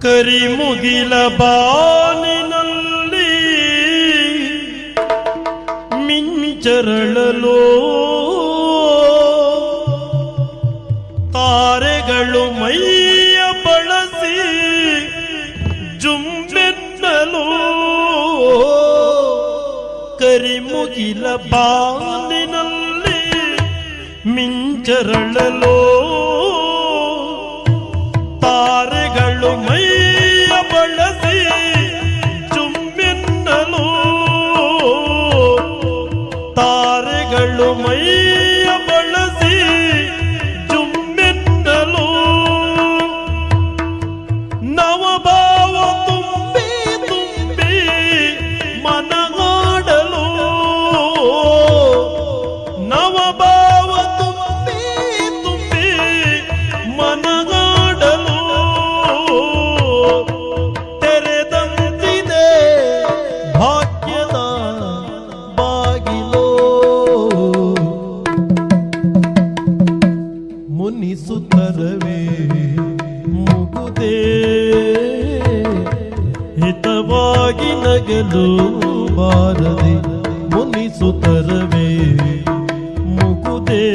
ಕರಿಮುಗಿಲ ಬಾನಿನಲ್ಲಿ ಮಿಂಚರಳಲು ತಾರೆಗಳು ಮೈಯ ಬಳಸಿ ಜುಂಬೆನ್ನಲು ಕರಿಮುಗಿಲ ಬಾನಿನಲ್ಲಿ ಮಿಂಚರಳಲು ತಾರೆಗಳು ಮೈಯ ನಗಲು ಬಾರದೆ ಮುನಿಸುತ್ತರವೇ? ಮುಗುದೇ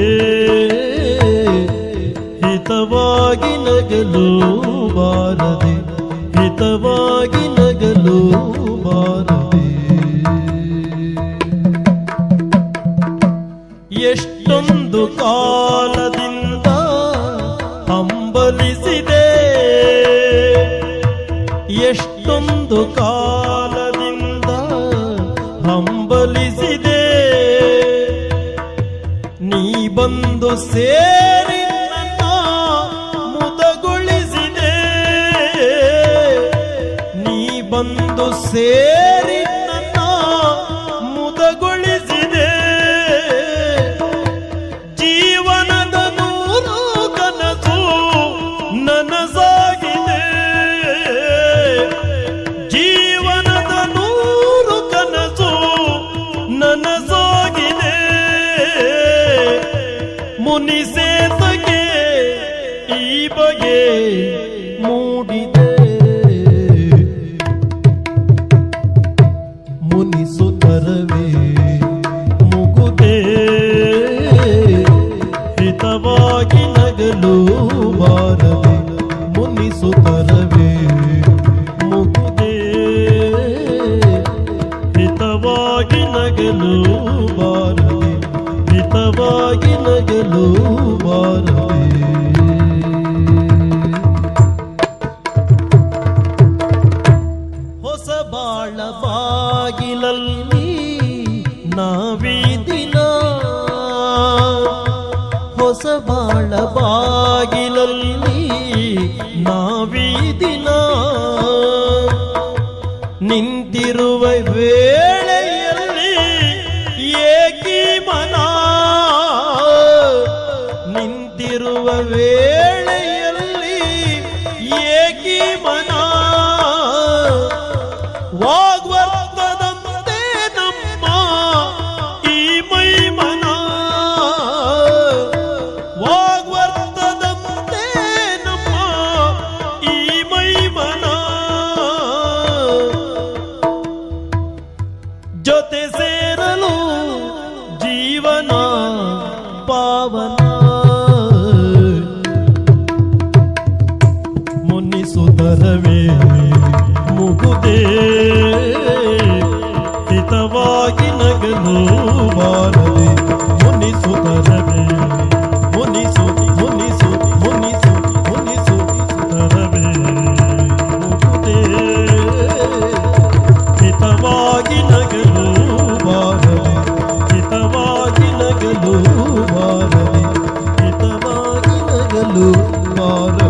ಹಿತವಾಗಿ ನಗಲು ಬಾರದೆ, ಹಿತವಾಗಿ ನಗಲು ಬಾರದೆ. ಎಷ್ಟೊಂದು ಕಾಲದಿಂದ ಹಂಬಲಿಸಿದೆ. ಎಷ್ಟೊಂದು ಕಾಲದಿಂದ ಹಂಬಲಿಸಿದೆ ನೀ ಬಂದು ಸೇರಿ ಮುದಗೊಳಿಸಿದೆ. ನೀ ಬಂದು ಸೇರಿ ಮುನಿಸೇತಗೆ ಈ ಬಗೆ ಮೂಡಿದೆ. ಮುನಿಸುತ್ತರವೇ ಮುಗುದೇ ಹಿತವಾಗಿ ನಗಲು ಬಾರದೆ ಮುನಿಸುತ್ತರವೇ ಮುಗುದೇ ಹಿತವಾಗಿ ನಗಲು ಬಾರದೆ ಹಿತವಾಗಿ ನಗಲು ಬಾರದೆ ಹೊಸ ಬಾಳ ಬಾಗಿಲಲ್ಲಿ ನಾವೀ ದಿನ ಹೊಸ ಬಾಳ ಬಾಗಿಲಲ್ಲಿ ನಾವೀ ದಿನ ನಿಂತಿರುವ ವೇಳೆಯಲ್ಲಿ ವೇಳೆಯಲ್ಲಿ ಏಕಿ ಮನ. ವಾಗ್ವರ್ತದಂತೆ ನಮ್ಮ ಈ ಮೈ ಮನ. ವಾಗ್ವರ್ತದಂತೆ ನಮ್ಮ ಈ ಮೈ ಮನ. ಜೊತೆ ಸೇರಲು ಜೀವನ ಪಾವನ. ಮುನ್ನಿಸುತ್ತರವೇ ಮುಗುದೇ. ಹಿತವಾಗಿ ನಗಲು ಬಾರದೆ ಮುನಿಸುತ್ತರವೇ. ಮುನಿಸು ಮುನಿಸು ಮುನಿಸು ಮುನಿಸು ತರವೇ ಮುಗುದೇ. ಹಿತವಾಗಿ ನಗಲು ಬಾರದೆ, ಹಿತವಾಗಿ ನಗಲು ಬಾರದೆ, ಹಿತವಾಗಿ ನಗಲು ಬಾರದೆ.